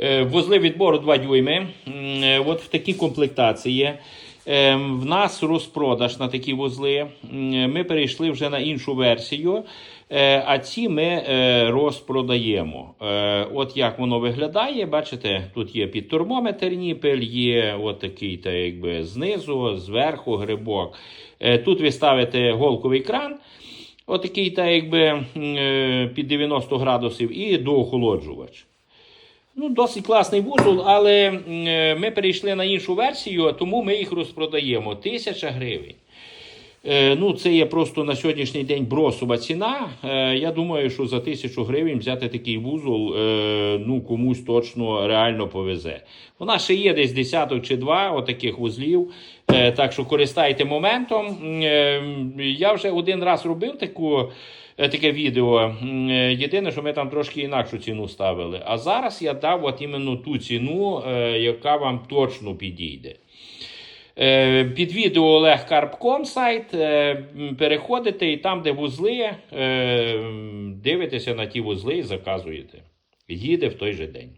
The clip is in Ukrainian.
Е, Вузли відбору 2 дюйми. Е, От в такій комплектації. Е, В нас розпродаж на такі вузли. Ми перейшли вже на іншу версію, а ці ми розпродаємо. От як воно виглядає. Бачите, тут є під термометр ніпель, є от такий та якби знизу, зверху грибок. Тут ви ставите голковий кран. Отакий, та якби під 90 градусів, і доохолоджувач. Ну, досить класний вузол, але е, ми перейшли на іншу версію, тому ми їх розпродаємо. Тисяча гривень. Е, Ну, це є просто на сьогоднішній день бросова ціна. Е, Я думаю, що за тисячу гривень взяти такий вузол е, ну, комусь точно реально повезе. Нас ще є десь десяток чи два отаких вузлів. Так що користайте моментом. Я вже один раз робив таку. Таке відео. Єдине, що ми там трошки інакшу ціну ставили. А зараз я дав от іменно ту ціну, яка вам точно підійде. Е, Під відео Олег Карпком сайт. е, Переходите і там, де вузли, е, дивитеся на ті вузли і заказуєте. Їде в той же день.